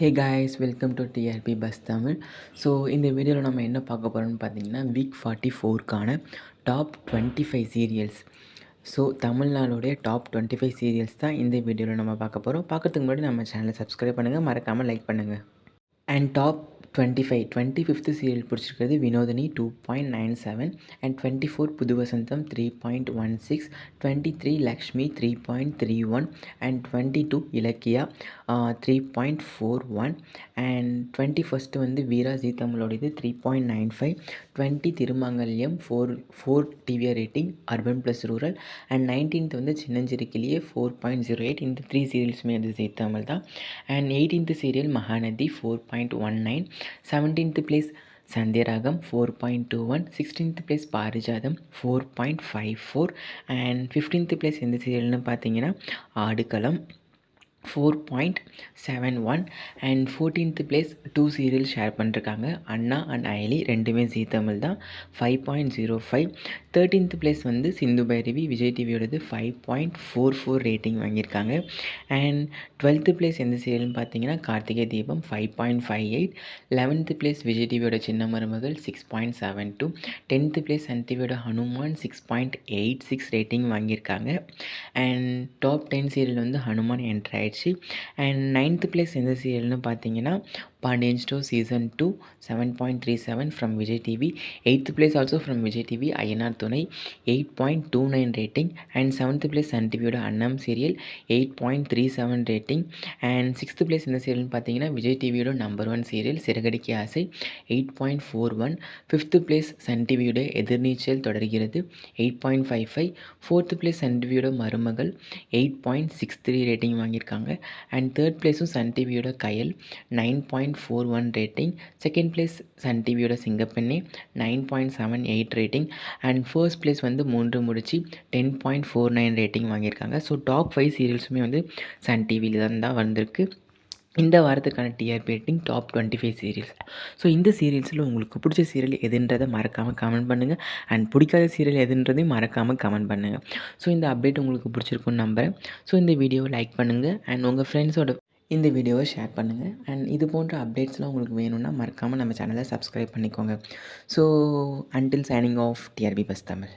Hey guys welcome to TRP buzz Tamil so இந்த வீடியோவில் நம்ம என்ன பார்க்க போகிறோம்னு பார்த்தீங்கன்னா week forty ஃபோருக்கான top twenty five serials so தமிழ்நாடுடைய top twenty five serials தான் இந்த வீடியோவில் நம்ம பார்க்க போகிறோம் பார்க்கறதுக்கு முன்னாடி நம்ம சேனலை சப்ஸ்கிரைப் பண்ணுங்கள் மறக்காமல் லைக் பண்ணுங்கள் and top twenty five twenty fifth serial பிடிச்சிருக்கிறது Vinodhini two point nine seven and twenty four Puthu Vasantham three point one six twenty three Lakshmi three point three one and twenty two Ilakkiya three point four one and twenty first வந்து Veera Zee தமிழோடது three point nine five twenty Thirumangalyam four four TVR rating urban plus rural and nineteenth வந்து சின்னஞ்சிறுக்கிலேயே four point zero eight இந்த three சீரியல்ஸுமே வந்து Zee Tamil தான் and eighteenth serial Mahanadhi four point one nine seventeenth place Sandhyaragam four point two one sixteenth place Parijatham four point five four and fifteenth place எந்த சீரியல்னு பார்த்தீங்கன்னா Aadukalam. Four point seven one and fourteenth place two serial share பண்ணிருக்காங்க. Anna and Ayali ரெண்டுமே Zee Tamil தான். Five point zero five thirteenth place வந்து Sindhu Bhairavi Vijay டிவியோடது five point four four rating வாங்கியிருக்காங்க. And twelfth place எந்த சீரியல்னு பார்த்தீங்கன்னா Karthigai Deepam five point five eight eleventh place Vijay டிவியோட Chinna Marumagal six point seven two tenth place Sun டிவியோட Hanuman six point eight six rating வாங்கியிருக்காங்க. And top ten serial வந்து ஹனுமான் என்ட்ராய்ட் ஆயிடுச்சு. And ninth place எந்த சீரியல்னு பார்த்தீங்கன்னா Pandian stores season two seven point three seven from Vijay TV eighth place also from Vijay TV Ayyanar Thunai eight point two nine rating and seventh place Sun டிவியோட Annam serial eight point three seven rating and sixth place இந்த சீரியல்னு பார்த்தீங்கன்னா விஜய் டிவியோட number one serial Siragadikka Aasai eight point four one fifth place Sun டிவியோட Ethirneechal Thodargiradhu eight point five five fourth place Sun டிவியோட Marumagal eight point six three rating வாங்கியிருக்காங்க. And third பிளேஸும் Sun டிவியோட Kayal nine point four one rating second place Sun டிவியோட Singappenne nine point seven eight rating and first place வந்து Moondru Mudichu ten point four nine rating வாங்கியிருக்காங்க. So top five சீரியல்ஸுமே வந்து Sun டிவியில் தான் தான் வந்திருக்கு. இந்த வாரத்துக்கான TRP rating top twenty five serials so இந்த சீரியல்ஸில் உங்களுக்கு பிடிச்ச சீரியல் எதுன்றதை மறக்காமல் கமெண்ட் பண்ணுங்கள் அண்ட் பிடிக்காத சீரியல் எதுன்றதையும் மறக்காமல் கமெண்ட் பண்ணுங்கள் ஸோ இந்த அப்டேட் உங்களுக்கு பிடிச்சிருக்குன்னு நம்புகிறேன் ஸோ இந்த வீடியோவை லைக் பண்ணுங்கள் அண்ட் உங்கள் ஃப்ரெண்ட்ஸோட இந்த வீடியோவை ஷேர் பண்ணுங்கள் அண்ட் இது போன்ற அப்டேட்ஸ்லாம் உங்களுக்கு வேணும்னா மறக்காமல் நம்ம சேனலை சப்ஸ்கிரைப் பண்ணிக்கோங்க. So until signing off TRP buzz Tamil